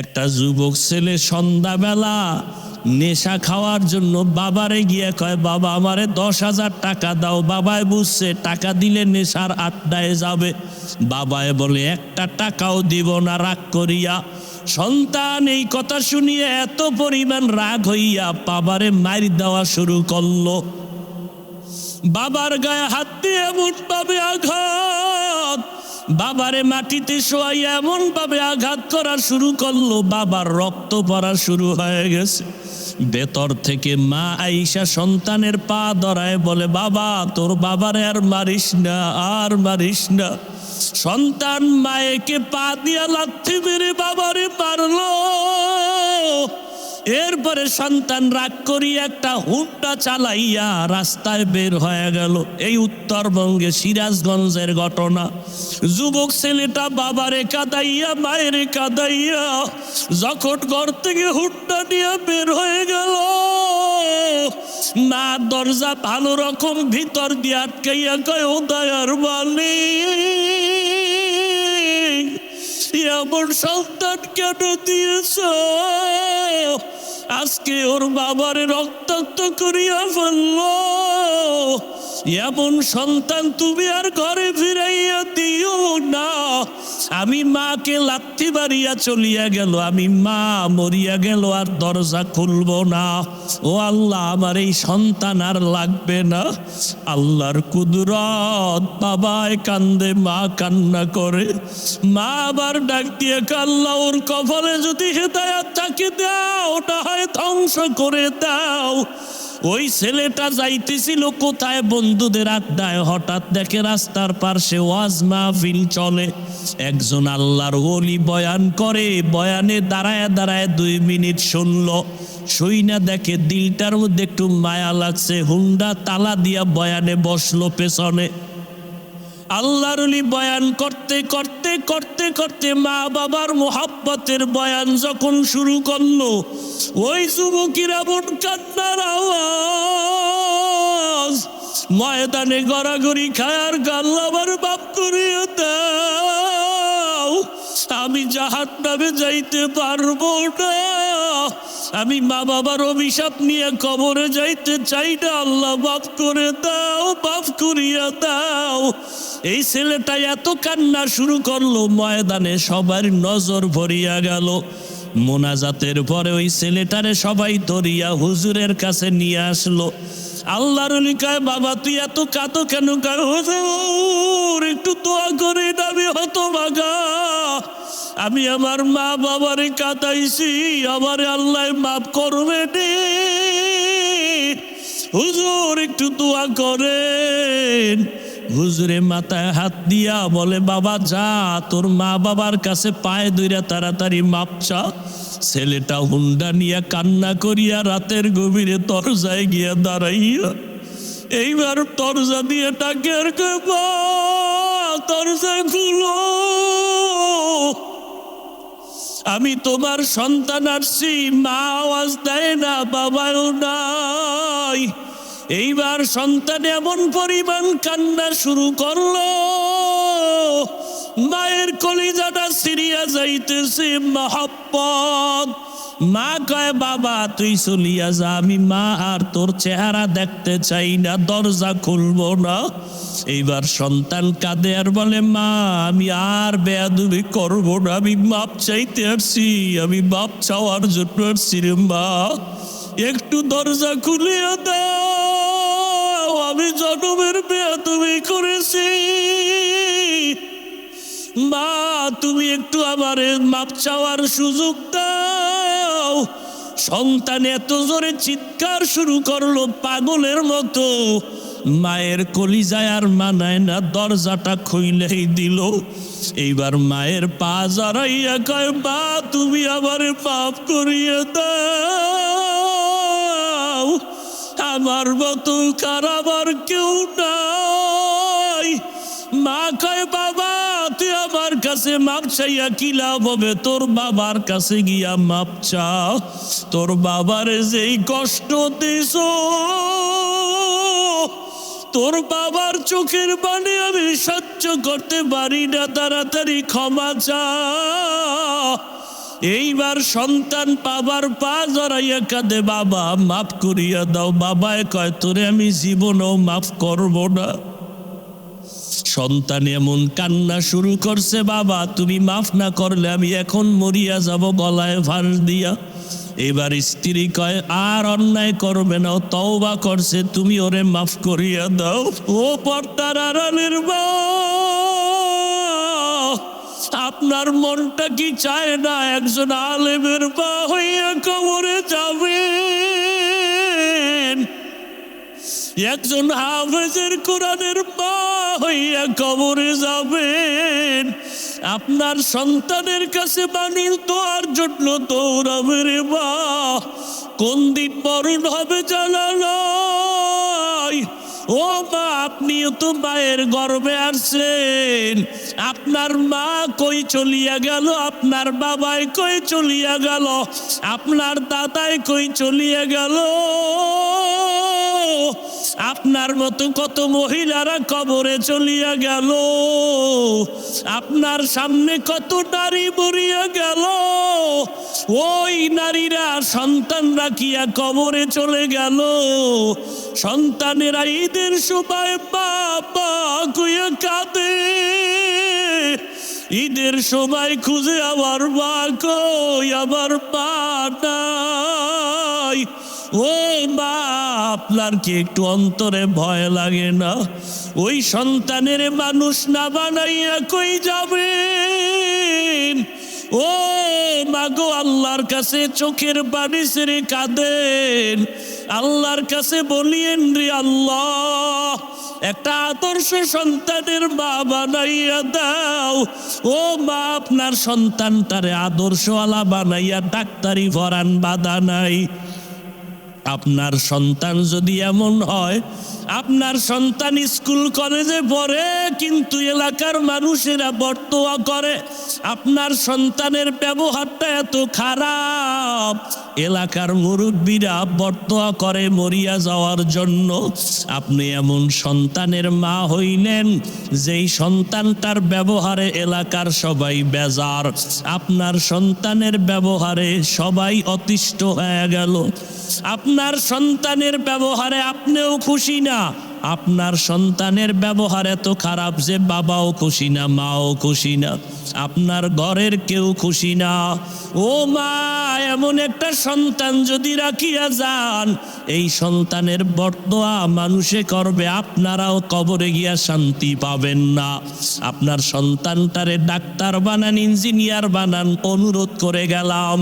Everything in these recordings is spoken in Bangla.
একটা যুবক ছেলে সন্ধ্যাবেলা নেশা খাওয়ার জন্য বাবারে গিয়ে কয়, বাবা, আমারে দশ হাজার টাকা দাও। বাবায় বুঝছে টাকা দিলে নেশার আড্ডায় যাবে। বাবায় বলে, একটা টাকাও দিব না, রাগ করিয়া। সন্তান এই কথা শুনিয়ে এত পরিমাণ রাগ হইয়া বাবারে মারি দেওয়া শুরু করল। বাবার গায়ে হাত দিয়ে এমন ভাবে আঘাত। বাবারে মাটিতে শোয়াই এমন ভাবে আঘাত করা শুরু করল, বাবার রক্ত পড়া শুরু হয়ে গেছে। ভেতর থেকে মা আইসা সন্তানের পা ধরায় বলে, বাবা, তোর বাবারে আর মারিস না, আর মারিস না। সন্তান মায়েকে পা দিয়া লাথি মেরে বাবারে পারল এরপরে সন্তান রাগ করি একটা হুট্টা চালাইয়া রাস্তায় বের হয়ে গেল। এই উত্তরবঙ্গে সিরাজগঞ্জের ঘটনা। যুবক ছেলেটা বাবারে কাদাইয়া, মায়ের কাদাইয়া, যখন ঘর থেকে হুট্টা নিয়ে বের হয়ে গেল, মা দরজা ভালো রকম ভিতর দিয়ে আটকাইয়া কয়, ও দয়ার মালিক, এমন সন্তান কেন দিয়েছ? আজকে ওর বাবার রক্তাক্ত করিয়া ফেলল। এমন সন্তান তুমি আর ঘরে ফিরাইয়া দিও না। আমি মাকে লাথি বাড়িয়া চলিয়া গেল, আমি মা মরিয়া গেল, আর দরজা খুলব না। ও আল্লাহ, আমার এই সন্তান আর লাগবে না। আল্লাহর কুদরত বাবায় কান্দে, মা কান্না করে। মা আবার ডাক দিয়ে কাল্লা, ওর কপালে যদি হেদায়াত থাকে, দাও ওটা হয় ধ্বংস করে দাও। ওই ছেলেটা যাইতেছিল কোথায়? বন্ধুদের আড্ডায়। হঠাৎ দেখে রাস্তার পার্শ্বে ওয়াজ মাহফিল চলে। একজন আল্লাহর ওলি বয়ান করে। বয়ানে দাঁড়ায় দাঁড়ায় দুই মিনিট শুনল। শুইনা দেখে দিলটার মধ্যে একটু মায়া লাগছে। হুন্ডা তালা দিয়া বয়ানে বসল পেছনে। আল্লাহর বয়ান করতে করতে করতে করতে মা বাবার মোহাব্বতের বয়ান যখন শুরু করল, ওই যুবকিরা বোন কান্নার আওয়াজ, ময়দানে গড়াগড়ি খায়ার গাল আমার বাপ করিয়ে দাও। আমি জাহাট নামে যাইতে পারব না। আমি মা বাবার অভিশাপ নিয়ে কবরে যাইতে চাই না। আল্লাহ বাপ করে দাও বাপ করিয়া দাও। এই ছেলেটা এত কান্না শুরু করল, ময়দানে সবার নজর ভরিয়া গেল। মোনাজাতের পরে ওই ছেলেটারে সবাই ধরিয়া হুজুরের কাছে নিয়ে আসলো। আল্লাহর অলি বাবা, তুই এত কাতো কেন? কয় হুজুর, একটু দোয়া করে আমি হতো বাগা আমি আমার মা বাবারে কাটাইছি আমার আল্লাহ মাফ করবে হুজুর একটু দোয়া করেন। হুজুরে মাথায় হাত দিয়া বলে, বাবা, যা, তোর মা বাবার কাছে পায়ে দইরা তাড়াতাড়ি মাপ চা। ছেলেটা হুন্ডা নিয়ে কান্না করিয়া রাতের গভীরে তরজায় গিয়া দাঁড়াইয়া, এইবার দরজা দিয়ে টাকের দরজা খুলো। আমি তোমার সন্তান আসছি, মা আওয়াজ দেয় না, বাবাও নাই। এইবার সন্তান এমন পরিমাণ কান্না শুরু করল। মায়ের কলিজাটা সিরিয়া যাইতেছে মহাপ্পত মা কয়, বাবা, তুই চলিয়া যা আমি মা, আর তোর চেহারা দেখতে চাই না, দরজা খুলবো না। এইবার সন্তান কাঁদে আর বলে, মা, আমি আর বেয়াদুবি করব না, আমি মাপ চাইতে আসছি, আমি মাপ চাওয়ার জন্য আসছি রে মা। একটু দরজা খুলিয়া দাও, আমি জনমের বেয়াদুবি করেছি। মা, তুমি একটু আমার মাপ চাওয়ার সুযোগ দাও। সন্তান এত জোরে চিৎকার শুরু করল পাগলের মতো। মায়ের কলিজায় আর মানায় না, দরজাটা খুইলেই দিল। এইবার মায়ের পা জড়াইয়া কয় বা তুমি আমার পাপ করিয়ে দাও। আমার মতো আর কেউ নাই। মা কাছে মাপ চাইয়া কি লাভ হবে? তোর বাবার কাছে গিয়া মাপ চাও। তোর বাবার যেই কষ্ট দিস তোর বাবার চোখের পানি আমি সহ্য করতে পারি না, তাড়াতাড়ি ক্ষমা চা এইবার সন্তান পাবার পা জড়াইয়া কাঁদে, বাবা মাফ করিয়া দাও। বাবায় কয়, তোরে আমি জীবনও মাফ করব না। সন্তান এমন কান্না শুরু করছে, বাবা, তুমি মাফ না করলে আমি এখন মরিয়া যাব গলায় ফাঁস দিয়া। এবার স্ত্রী কয়, আর অন্যায় করবে না, তওবা করছে, তুমি ওরে মাফ করিয়া দাও। ও পর্দার আড়ালের মা, আপনার মনটা কি চায় না একজন আলেমের বা হইয়া কবরে যাবেন একজন হাফেজের কোরআনের মা হইয়া কবরে যাবেন। আপনার সন্তানের কাছে মানুষ দোয়ার জন্য দৌড়াবে রে মা। কোন দিন মরণ হবে জানা ও মা, আপনিও তো মায়ের গর্বে আসছেন। আপনার মা কই চলিয়া গেল? আপনার বাবাই কই চলিয়া গেল? আপনার দাদাই কই চলিয়া গেল? আপনার মতো কত মহিলারা কবরে চলিয়া গেল। আপনার সামনে কত নারী মরিয়া গেল। ওই নারীরা সন্তান রাখিয়া কবরে চলে গেল? সন্তানেরা ঈদের সময় বাবা কাঁদে। ঈদের সময় খুঁজে আবার মা কই আবার মা নাই। ও মা, আপনার কি একটু অন্তরে ভয় লাগে না? ওই সন্তানের মানুষ না বানাইয়া কই যাবেন? ও মাগো আল্লাহর কাছে চোখের পানি সেরে কাঁদেন। আল্লাহর কাছে বলিয়েন রে আল্লাহ, একটা আদর্শ সন্তানের মা বানাইয়া দাও। ও মা, আপনার সন্তানটারে আদর্শওয়ালা বানাইয়া ডাক্তারি ভরান বাধা নাই। আপনার সন্তান যদি এমন হয়, আপনার সন্তান স্কুল কলেজে পড়ে, কিন্তু এলাকার মানুষেরা বর্তোয়া করে, আপনার সন্তানের ব্যবহারটা এত খারাপ। এলাকার মুরব্বীরা বর্তোয়া করে মরিয়া যাওয়ার জন্য, আপনি এমন সন্তানের মা হইলেন, যেই সন্তানটার ব্যবহারে এলাকার সবাই বেজার। আপনার সন্তানের ব্যবহারে সবাই অতিষ্ঠ হয়ে গেল। আপনার সন্তানের ব্যবহারে আপনিও খুশি না। আপনার সন্তানের ব্যবহার এত খারাপ যে বাবাও খুশি না, মাও খুশি না, আপনার ঘরের কেউ খুশি না। ও মা, এমন একটা সন্তান যদি রাখিয়া যান, এই সন্তানের বর্তোয়া মানুষে করবে, আপনারাও কবরে গিয়া শান্তি পাবেন না। আপনার সন্তানটারে ডাক্তার বানান, ইঞ্জিনিয়ার বানান, অনুরোধ করে গেলাম।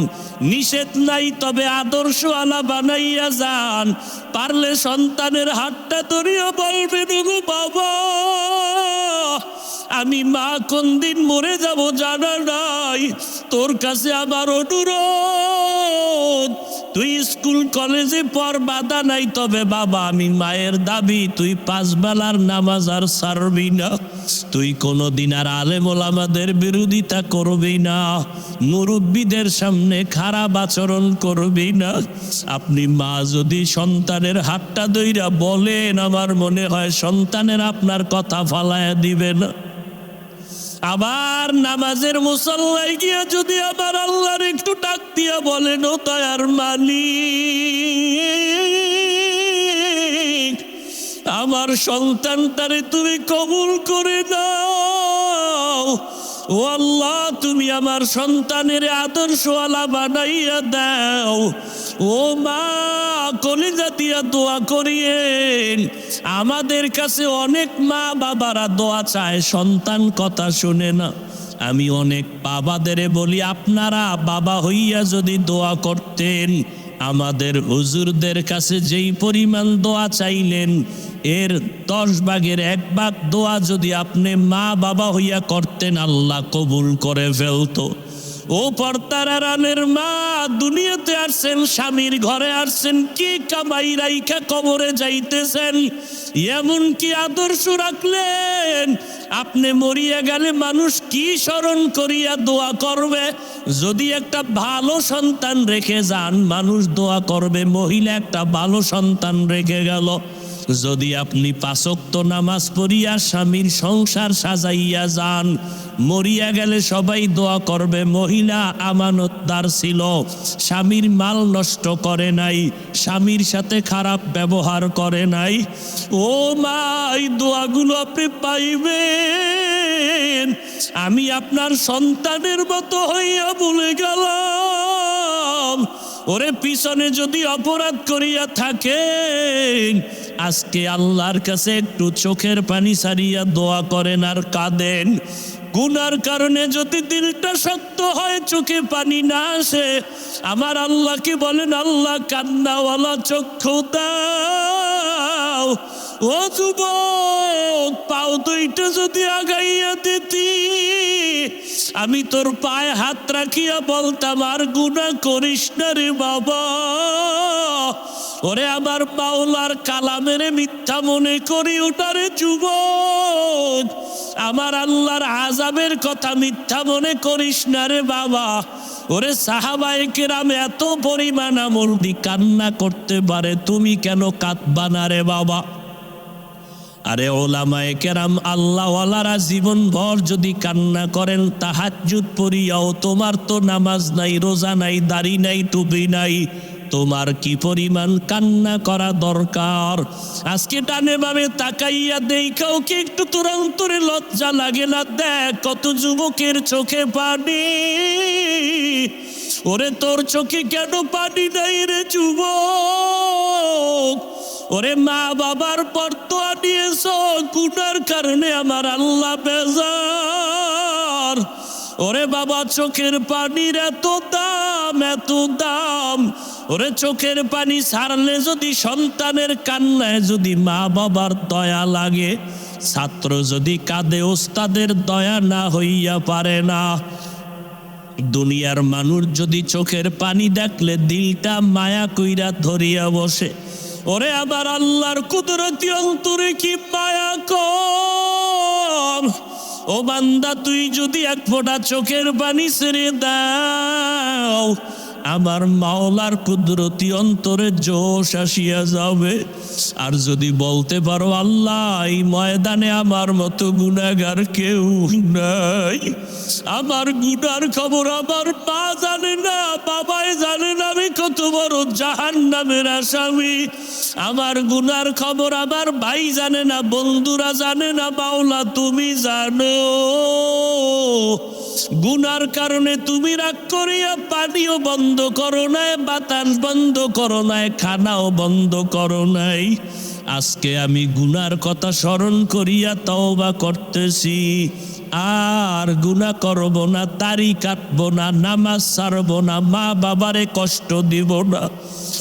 নিষেধ নাই, তবে আদর্শ আলা বানাইয়া যান। পারলে সন্তানের হাতটা ধরিয়া বলবেন "ওগো বাবা আমি মা কোন দিন মরে যাব জানা নাই। তোর কাছে আমার অনুরোধ, তুই স্কুল, কলেজে পর বাধা নাই। তবে বাবা, আমি মায়ের দাবি, তুই পাঁচ বেলার নামাজ আর সারবি না। তুই কোনোদিন আর আলেম ওলামাদের বিরোধিতা করবি না। মুরব্বীদের সামনে খারাপ আচরণ করবি না। আপনি মা, যদি সন্তানের হাতটা দইরা বলেন, আমার মনে হয় সন্তানের আপনার কথা ফালায়া দিবে না। আবার নামাজের মুসল্লায় গিয়ে যদি আবার আল্লাহর একটু ডাক দিয়া বলেন ও তায়ার মানি আমার সন্তানটারে তুমি কবুল করে দাও ও আল্লাহ, তুমি আমার সন্তানের আদর্শওয়ালা বানাইয়া দাও। ও মা, কলিজা দিয়া দোয়া করিয়েন। আমাদের কাছে অনেক মা বাবারা দোয়া চায়, সন্তান কথা শুনে না। আমি অনেক বাবাদেরে বলি, আপনারা বাবা হইয়া যদি দোয়া করতেন, আমাদের হুজুরদের কাছে যেই পরিমাণ দোয়া চাইলেন এর দশ ভাগের এক ভাগ দোয়া যদি আপনি মা বাবা হইয়া করতেন, আল্লাহ কবুল করে ফেলতো। ও পর্তারানের মা, দুনিয়াতে আসছেন, স্বামীর ঘরে আসছেন, কি কামাই রাইখা কবরে যাইতেছেন? এমন কি আদর্শ রাখলেন, আপনি মরিয়া গেলে মানুষ কি স্মরণ করিয়া দোয়া করবে? যদি একটা ভালো সন্তান রেখে যান, মানুষ দোয়া করবে, মহিলা একটা ভালো সন্তান রেখে গেল। যদি আপনি পাঁচক্ত নামাজ পড়িয়া স্বামীর সংসার সাজাইয়া যান, মরিয়া গেলে সবাই দোয়া করবে, মহিলা আমানতদার ছিল, স্বামীর মাল নষ্ট করে নাই, স্বামীর সাথে খারাপ ব্যবহার করে নাই। ও মা, এই দোয়াগুলো আপনি পাইবেন, আমি আপনার সন্তানের মতো হইয়া বলে গেলাম। ওরে পিছনে যদি অপরাধ করিয়া থাকেন আজকে আল্লাহর কাছে একটু চোখের পানি সারিয়া দোয়া করেন আর কাঁদেন। গুনার কারণে যদি দিলটা শক্ত হয়, চোখে পানি না আসে, আমার আল্লাহকে বলেন, আল্লাহ, কান্নাওয়ালা চক্ষু দাও। ও যুবক পাও দুইটা যদি আগাইয়া আমি তোর পায়ে হাত রাখিয়া বলতাম, আর গুণা করিস না রে বাবা। ওরে আমার বাউলার কালামেরে মিথ্যা মনে করি ওটারে যুবক। আমার আল্লাহর আজাবের কথা মিথ্যা মনে করিস না রে বাবা। ওরে সাহাবায়ে কেরাম, এত পরিমাণ আমল কান্না করতে পারে, তুমি কেন কাঁদবা না রে বাবা? আরে ওলামায়ে কেরাম, আল্লাহওয়ালারা জীবন ভর যদি কান্না করেন, তাহাজ্জুদ পড়িয়াও তোমার তো নামাজ নাই, রোজা নাই, দাড়ি নাই, টুপি নাই। তোমার কি পরিমাণ কান্না করা দরকার? আজকে টানে ভাবে তাকাইয়া দেই কাউকে একটু তোর অন্তরে লজ্জা লাগে না? দেখ কত যুবকের চোখে পানি। ওরে তোর চোখে কেন পানি নাই রে যুবক? ওরে মা বাবার পর তো আনিয়েছ গুনার কারণে আমার আল্লাহ বেজার। ওরে বাবা, চোখের পানির এত দাম এত দাম। ওরে চোখের পানি ছাড়লে যদি সন্তানের কান্নায় যদি মা বাবার দয়া লাগে, ছাত্র যদি কাঁদে, ওস্তাদের দয়া না হইয়া পারে না। দুনিয়ার মানুষ যদি চোখের পানি দেখলে, দিলটা মায়া কইরা ধরিয়া বসে ওরে আবার আল্লাহর কুদরতি অন্তরে কি পায়া কম? ও বান্দা, তুই যদি এক ফোঁটা চোখের পানি ছেড়ে দাও। আমার মাওলার কুদরতি অন্তরে জোশ আসিয়া যাবে। আর যদি বলতে পারো, আল্লাহ, এই ময়দানে আমার মতো গুণাগার কেউ নাই। আমার গুনার খবর আমার মা জানে না, বাবাই জানে না, আমি কত বড় জাহান নামের আসামি। আমার গুনার খবর আমার ভাই জানে না, বন্ধুরা জানে না বাউলা তুমি জানো। গুনার কারণে তুমি রাগ করিয়া পানিও বন্ধ করো নাই, বাতাস বন্ধ করো নাই, খানাও বন্ধ করো নাই। আজকে আমি গুনার কথা স্মরণ করিয়া তওবা করতেছি। আর গুনা করব না, তারি কাটব না, নামাজ ছাড়ব না মা বাবারে কষ্ট দিব না।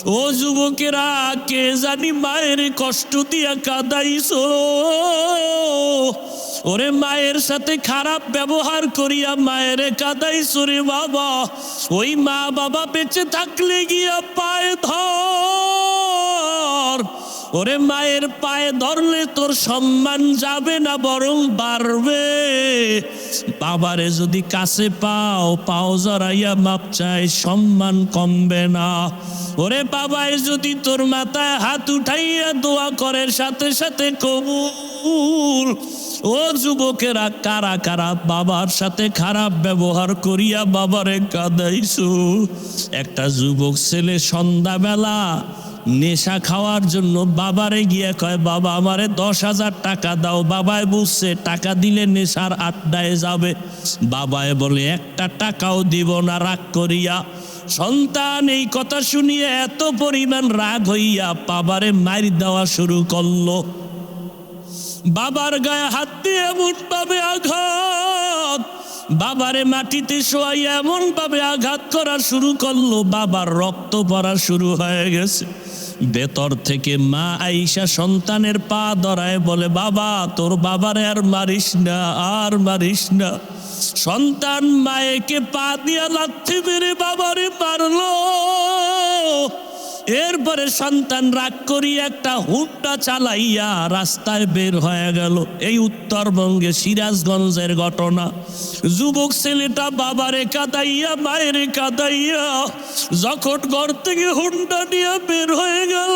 ও যুবকেরা, কে জানি মায়ের কষ্ট দিয়া কাদাইছো? ওরে মায়ের সাথে খারাপ ব্যবহার করিয়া মায়ের কাদাই রে বাবা। ওই মা বাবা বেঁচে থাকলে গিয়া পায়ে ধর। ওরে মায়ের পায়ে ধরলে তোর সম্মান যাবে না, বরং বাড়বে। বাবারে যদি কাছে পাও পাও জড়াইয়া মাপ চাই, সম্মান কমবে না। ওরে বাবায় যদি তোর মাথায় হাত উঠাইয়া দোয়া করে, সাথে সাথে কবুল। ও যুবকেরা, কারা কারা বাবার সাথে খারাপ ব্যবহার করিয়া বাবারে কাদাইছো? একটা যুবক ছেলে সন্ধ্যাবেলা নেশা খাওয়ার জন্য বাবারে গিয়ে কয়, বাবা, আমারে দশ হাজার টাকা দাও। বাবায় বুঝছে, টাকা দিলে নেশার আড্ডায় যাবে। বাবায় বলে, একটা টাকাও দিব না, রাগ করিয়া। সন্তান এই কথা শুনিয়ে এত পরিমাণ রাগ হইয়া বাবারে মার দেওয়া শুরু করল। বাবার গায়ে হাত দিয়ে এমন ভাবে আঘাত। বাবারে মাটিতে শোয়াই এমন ভাবে আঘাত করা শুরু করল, বাবার রক্ত পড়া শুরু হয়ে গেছে। ভেতর থেকে মা আইসা সন্তানের পা ধরায় বলে, বাবা, তোর বাবারে আর মারিস না, আর মারিস না। সন্তান মায়েকে পা দিয়া লাথি মেরে বাবারে মারলো। এরপরে সন্তান রাগ করি একটা হুটটা চালাইয়া রাস্তায় বের হয়ে গেল। এই উত্তরবঙ্গে সিরাজগঞ্জের ঘটনা। যুবক ছেলেটা বাবারে কাদাইয়া, মায়েরে কাদাইয়া যখন ঘর থেকে হুন্ডা নিয়ে বের হয়ে গেল।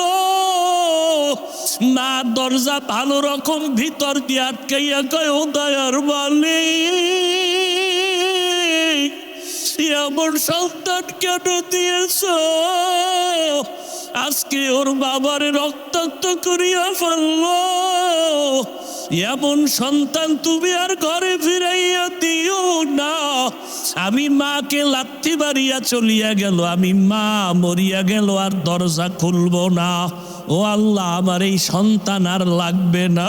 না দরজা ভালো রকম ভিতর দিয়ে আটকাইয়া কয়, ও দয়ার এমন সন্তান কেন দিয়েছ? আজকে ওর বাবার রক্তাক্ত করিয়া ফেলল। এমন সন্তান তুমি আর ঘরে ফিরাইয়া দিও না। আমি মাকে লাথি বাড়িয়া চলিয়া গেল, আমি মা মরিয়া গেল, আর দরজা খুলব না। ও আল্লাহ, আমার এই সন্তান আর লাগবে না।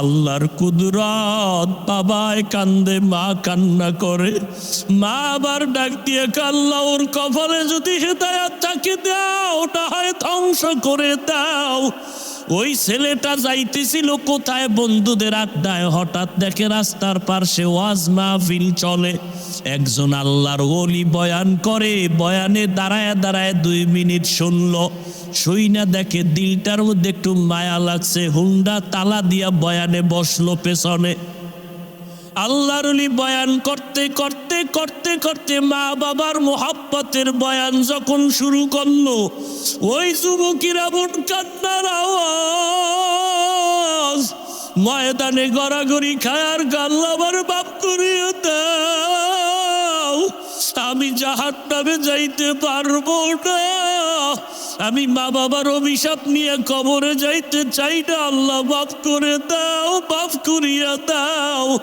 আল্লাহর কুদরত বাবায় কান্দে, মা কান্না করে। মা আবার ডাক দিয়ে কাল্লা ওর কপালে যদি হেদায়াত থাকে, দাও না হয় ধ্বংস করে দাও। ওই ছেলেটা যাইতেছিল কোথায় বন্ধুদের আড্ডায়, হঠাৎ দেখে রাস্তার পার্শ্বে ওয়াজ মাহফিল চলে। একজন আল্লাহর ওলি বয়ান করে, বয়ানে দাঁড়ায় দাঁড়ায় দুই মিনিট শুনল। শুই না দেখে দিলটার মধ্যে একটু মায়া লাগছে, হুন্ডা তালা দিয়া বয়ানে বসল পেছনে। আল্লাহর বয়ান করতে করতে করতে করতে মা বাবার মোহাব্বতের বয়ান যখন শুরু করল, ওই যুবকের এমন কান্নার আওয়াজ, ময়দানে গড়াগড়ি খায়ার গাল্লাবার বাপ করিয়ে দাও আমি জাহার নামে যাইতে পারব না। আমি মা বাবার অভিশাপ নিয়ে কবরে যাইতে চাই না। আল্লাহ মাফ করে দাও, মাফ করিয়া দাও।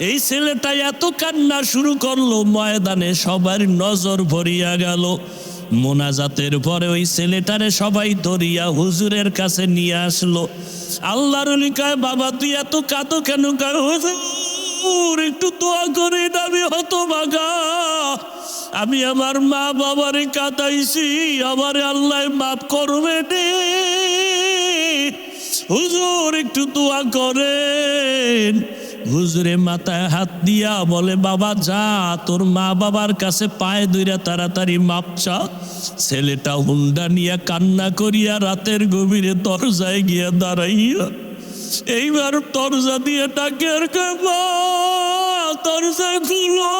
এই ছেলেটা এত কান্না শুরু করল, ময়দানে সবার নজর ভরিয়া গেল। মোনাজাতের পরে ওই ছেলেটারে সবাই ধরিয়া হুজুরের কাছে নিয়ে আসলো। আল্লাহর অলি বাবা, তুই এত কাতো কেন? কয়, হুজুর, একটু দোয়া করে আমি হত বাগা আমি আমার মা বাবারে কাটাইছি আমারে আল্লাহ মাফ করবে হুজুর একটু দোয়া করেন। হুজুরে মাথায় হাত দিয়া বলে, বাবা, যা, তোর মা বাবার কাছে পায়ে দুইরা তাড়াতাড়ি মাপচা ছেলেটা হুন্ডা নিয়ে কান্না করিয়া রাতের গভীরে দরজায় গিয়া দাঁড়াইয়া, এইবার দরজা দিয়ে ডাকের কেবা দরজা খুলো।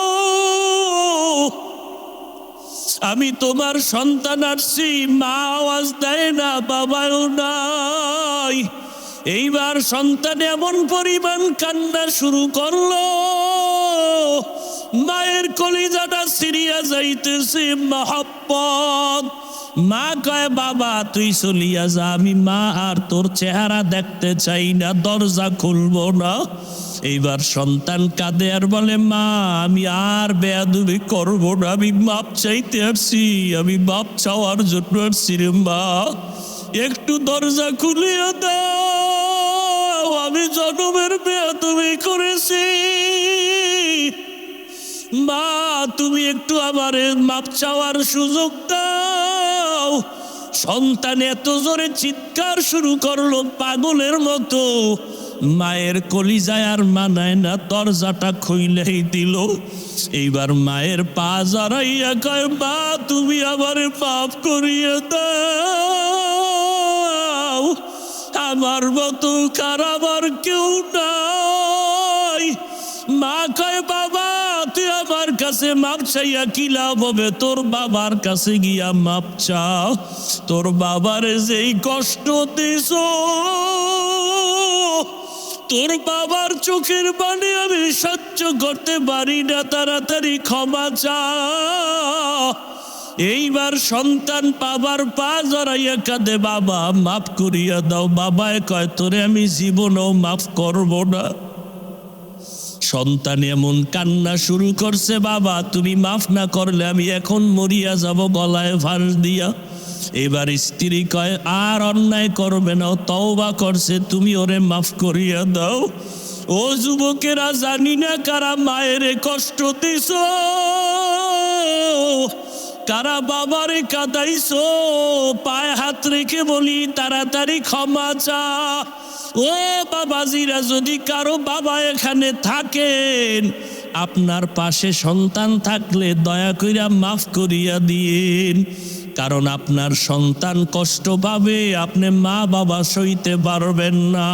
আমি তোমার সন্তান আসছি মা আওয়াজ দেয় না বাবাও নাই। এইবার সন্তান এমন পরিমাণ কান্না শুরু করল। মায়ের কলিজাটা সিরিয়া যাইতেছে মহাব্বত। মা কয়, বাবা, তুই চলিয়া যা। আমি মা আর তোর চেহারা দেখতে চাই না, দরজা খুলবো না। এইবার সন্তান কাঁদে আর বলে, মা, আমি আর বেয়াদুবি করব না। আমি মাপ চাইতে আসছি। আমি মাপ চাওয়ার জন্য আসছি রে মা। একটু দরজা খুলিয়া দাও। আমি জনমের বেয়াদুবি করেছি। মা, তুমি একটু আমার মাপ চাওয়ার সুযোগ দাও। সন্তান এত জোরে চিৎকার শুরু করল পাগলের মতো। মায়ের কলিজায় আর মানায় না, দরজাটা খুইলেই দিল। এইবার মায়ের পা জড়াইয়া কয়, মা, তুমি আমার পাপ করিয়ে দাও। আমার মতো আর কেউ নাই। মা কয়, বাবা, তুই আমার কাছে মাপ চাইয়া কি লাভ হবে? তোর বাবার কাছে গিয়া মাপ চা তোর বাবারে যেই কষ্ট দিস তোর বাবার চোখের পানি আমি সহ্য করতে পারি না, তাড়াতাড়ি ক্ষমা চা। এইবার সন্তান পাবার পা জড়াইয়া কাঁদে, বাবা, মাফ করিয়া দাও। বাবায় কয়, তোরে আমি জীবনও মাফ করব না। সন্তান এমন কান্না শুরু করছে, বাবা, তুমি মাফ না করলে আমি এখন মরিয়া যাব গলায় ফাঁস দিয়া। এবার স্ত্রী কয়, আর অন্যায় করবে না তওবা করছে, তুমি ওরে মাফ করিয়া দাও। ও যুবকেরা জানি না কারা মায়ের কষ্ট দিছ, কারা বাবারে কাদাইছো। পায়ে হাত রেখে বলি, তাড়াতাড়ি ক্ষমা চা। ও বাবাজিরা, যদি কারও বাবা এখানে থাকেন, আপনার পাশে সন্তান থাকলে দয়া কইরা মাফ করিয়া দিন কারণ আপনার সন্তান কষ্ট পাবে, আপনি মা বাবা সইতে পারবেন না।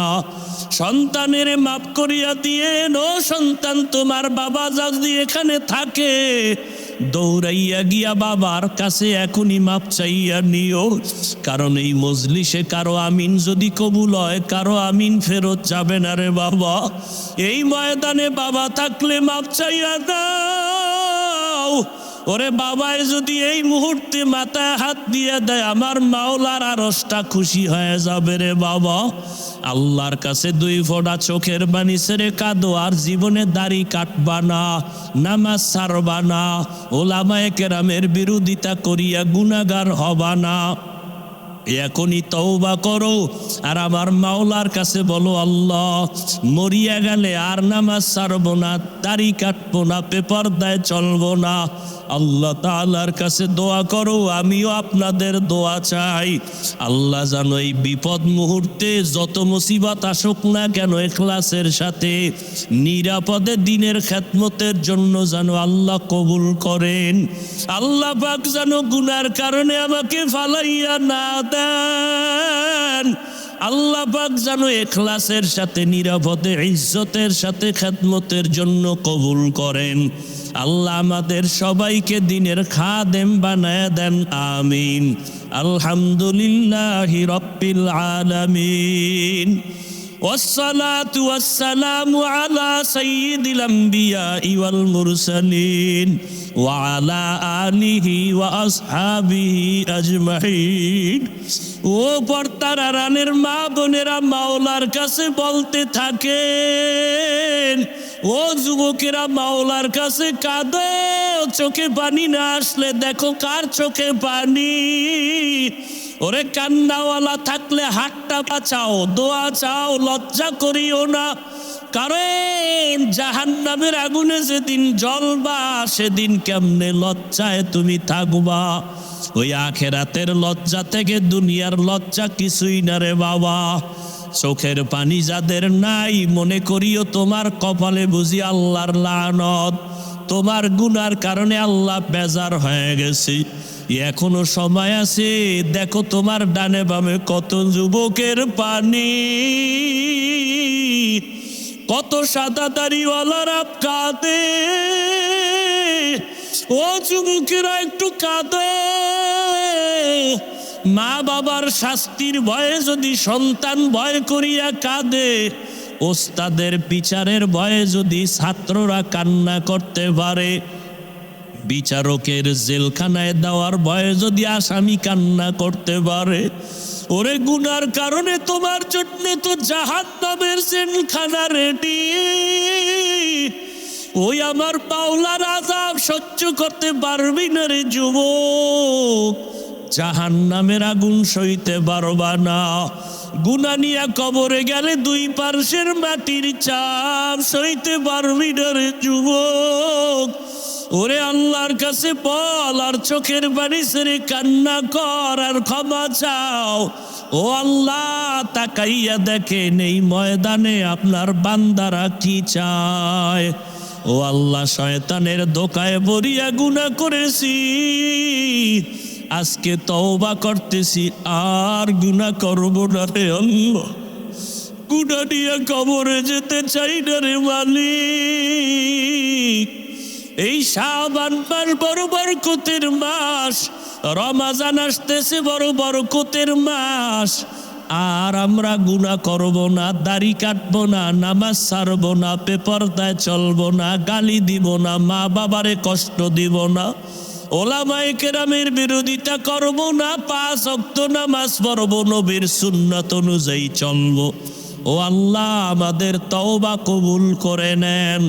সন্তানের মাপ করিয়া দিয়ে ও সন্তান, তোমার বাবা যদি এখানে থাকে, দৌড়াইয়া গিয়া বাবার কাছে এখনই মাপ চাইয়া নিও। কারণ এই মজলিসে কারও আমিন যদি কবুল হয়, কারও আমিন ফেরত যাবে না রে বাবা। এই ময়দানে বাবা থাকলে মাপ চাইয়া দাও। ওরে বাবাই, যদি এই মুহূর্তে মাথায় হাত দিয়ে দেয়, আমার মাওলার আরসটা খুশি হয়ে যাবে রে বাবা। আল্লাহর কাছে দুই ফোটা চোখের বাণী সেরে কাঁদো, আর জীবনে দাড়ি কাটবা না, নামাজ সারবা না, ওলামায়ে কেরামের বিরোধিতা করিয়া গুণাগার হবা না। এখনই তওবা করো। আর আমার মাওলার কাছে বলো, আল্লাহ, মরিয়া গেলে আর নামাজ ছাড়বো না, দাড়ি কাটবো না পেপার দায় চলবো না। আল্লাহ তাআলার কাছে দোয়া করো, আমিও আপনাদের দোয়া চাই। আল্লাহ জানো এই বিপদ মুহূর্তে যত মুসিবত আসুক না কেন এখলাসের সাথে, নিরাপদে দিনের খেদমতের জন্য যেন আল্লাহ কবুল করেন। আল্লাহ পাক যেন গুনার কারণে আমাকে ফালাইয়া না দেন আল্লাহ পাক যেন এখলাসের সাথে নিরাপদে ইজ্জতের সাথে খেদমতের জন্য কবুল করেন আল্লাহ আমাদের সবাইকে দিনের খাদেম বানায় দেন আমিন আলহামদুলিল্লাহ রব্বিল আলামিন والصلاة والسلام على سيد الأنبياء والمرسلين وعلى آله وأصحابه أجمعين ও পর্তারা রানের মা বোনেরা মাওলার কাছে বলতে থাকেন ও যুবকেরা মাওলার কাছে কাঁদো চোখে পানি না আসলে দেখো কার চোখে পানি ওরে কান্নাওয়ালা থাকলে হাতটা বাঁচাও দোয়া চাও লজ্জা করিও না কারণ জাহান নামের আগুনে যেদিন জ্বলবা, সেদিন কেমনে লজ্জায় তুমি থাকবা? ওই আখেরাতের লজ্জা থেকে দুনিয়ার লজ্জা কিছুই না রে বাবা। চোখের পানি যাদের নাই, মনে করিও তোমার কপালে বুঝি আল্লাহর লানত। তোমার গুনার কারণে আল্লাহ বেজার হয়ে গেছে। এখনও সময় আছে, দেখো তোমার ডানে বামে কত যুবকের পানি। কত সাদা দাড়িওয়ালারা কাঁদে। ও যুবকেরা একটু কাঁদে। মা বাবার শাস্তির ভয়ে যদি সন্তান ভয় করিয়া কাঁদে, ওস্তাদের বিচারের ভয়ে যদি ছাত্ররা কান্না করতে পারে। বিচারকের জেলখানায় দেওয়ার ভয়ে যদি আসামি কান্না করতে পারে, ওরে গুনার কারণে তোমার জন্য তো জাহান নামের জেলখানা রেডি ওই আমার পাওলার আজাব সহ্য করতে পারবি না রে যুবক। জাহান নামের আগুন সইতে পারবা না। গুনা নিয়া কবরে গেলে দুই পার্শ্বের মাটির চাপ সইতে পারবি না রে যুবক। ওরে আল্লাহর কাছে বল, আর চোখের বাড়ি সেরে কান্না কর, আর ক্ষমা চাও। ও আল্লাহ, তাকাইয়া দেখেন এই ময়দানে আপনার বান্দারা কি চায়। ও আল্লাহ, শয়তানের দোকায় বরিয়া গুণা করেছি। আজকে তওবা করতেছি, আর গুণা করব না রে আল্লাহ। গুণা নিয়ে কবরে যেতে চাই না রে মালিক। এই শাবান মাস বড় বরকতের মাস, রমাজান আসতেছে বড় বরকতের মাস। আর আমরা গুণা করব না, দাড়ি কাটবো না, নামাজ ছাড়বো না পেপরদায় চলবো না, গালি দিব না, মা বাবারে কষ্ট দিব না। ওলামায়ে কেরামের বিরোধিতা করব না, পাঁচ অক্ত নামাজ পড়ব, নবীর সুন্নত অনুযায়ী চলবো। ও আল্লাহ আমাদের তওবা কবুল করে নেন।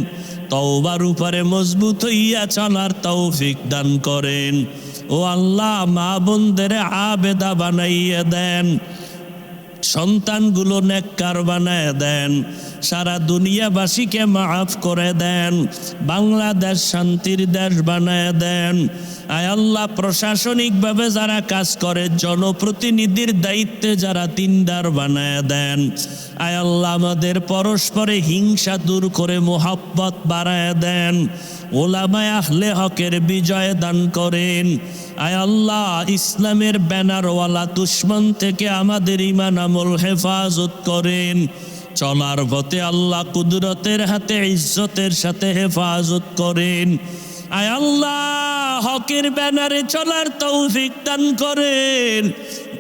তওবার উপরে মজবুত হইয়া চলার তৌফিক দান করেন। ও আল্লাহ, মা বোনদের আবেদা বানাইয়া দেন। সন্তানগুলো নেককার বানায় দেন। সারা দুনিয়াবাসীকে মাফ করে দেন, বাংলাদেশ শান্তির দেশ বানায় দেন। আয় আল্লাহ, প্রশাসনিকভাবে যারা কাজ করে, জনপ্রতিনিধির দায়িত্বে যারা তিনদার বানায় দেন। আয় আল্লাহ, আমাদের পরস্পরে হিংসা দূর করে মোহাব্বত বাড়ায় দেন। ওলামায় আহলে হকের বিজয় দান করেন। আয় আল্লাহ, ইসলামের ব্যানারওয়ালা দুশ্মন থেকে আমাদের ইমান আমল হেফাজত করেন। চলার পথে আল্লাহ কুদরতের হাতে, ইজ্জতের সাথে হেফাজত করেন। আয় আল্লাহ, হকের ব্যানারে চলার তৌফিক দান করেন।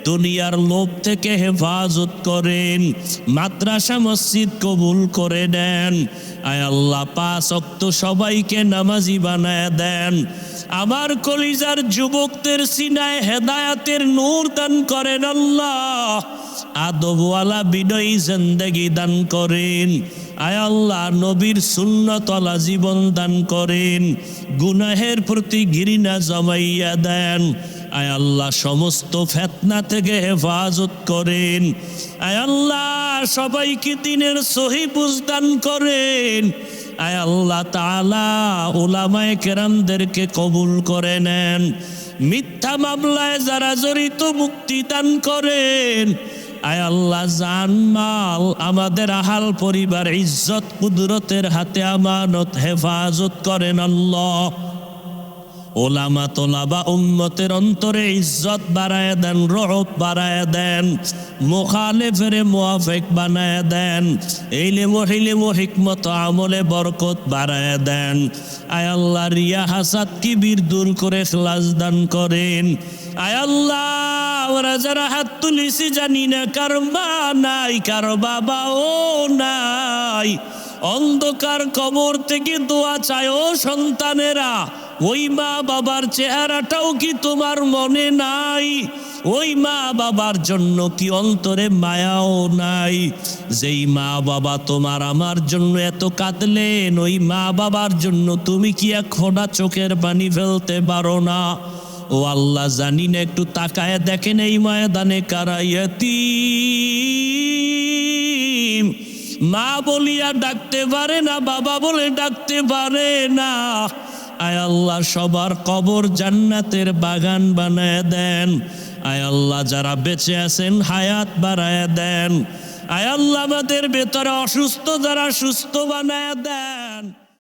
দুনিয়ার লোভ থেকে হেফাজত করেন। মাদ্রাসা, মসজিদ কবুল করে নেন। আয় আল্লাহ, পাঁচ সবাইকে নামাজি বানায় দেন। আমার কলিজার যুবকদের সিনায় হেদায়াতের নূর দান করেন আল্লাহ। আদবওয়ালা বিনয়ী জিন্দগি দান করেন। আয় আল্লাহ নবীর সুন্নতলা জীবন দান করেন। গুনাহের প্রতি ঘৃণা জমাইয়া দেন। আয় আল্লাহ সমস্ত ফেতনা থেকে হেফাজত করেন। আয় আল্লাহ সবাইকে দিনের সহি বুঝদান করেন। আয় আল্লাহ তাআলা ওলামায়ে কেরামদেরকে কবুল করে নেন। মিথ্যা মামলায় যারা জড়িত মুক্তি দান করেন। আয় আল্লাহ, জান মাল আমাদের আহাল পরিবার ইজ্জত কুদরতের হাতে আমানত, হেফাজত করেন আল্লাহ। ওলামা তোলাবা উম্মতের অন্তরে ইজ্জত বাড়ায় দেন, রহব বাড়ায় দেন, মোখালেফেরে মোয়াফেক বানায় দেন এইলে মহিলে হিকমত আমলে বরকত বাড়ায় দেন। আয় আল্লাহ, রিয়া হাসাদ কিবির দূর করে খ্লাস দান করেন। আয় আল্লাহ আমরা যারা হাত তুলিছি জানি না কার মা নাই, কার বাবা ও নাই। অন্ধকার কবর থেকে দোয়া চায়, ও সন্তানেরা, ওই মা বাবার চেহারাটাও কি তোমার মনে নাই? ওই মা বাবার জন্য কি অন্তরে মায়াও নাই? যেই মা বাবা তোমার আমার জন্য এত কাঁদলেন, ওই মা বাবার জন্য তুমি কি এক খোদা চোখের পানি ফেলতে পারো না? ও আল্লাহ জানি না, একটু তাকায় দেখেন এই ময়দানে কারাইয়াতি মা বলিয়া ডাকতে পারে না, বাবা বলে ডাকতে পারে না। আয় আল্লাহ, সবার কবর জান্নাতের বাগান বানায় দেন। আয় আল্লাহ, যারা বেঁচে আছেন, হায়াত বাড়ায় দেন। আয় আল্লাহ, আমাদের ভেতরে অসুস্থ যারা সুস্থ বানায় দেন।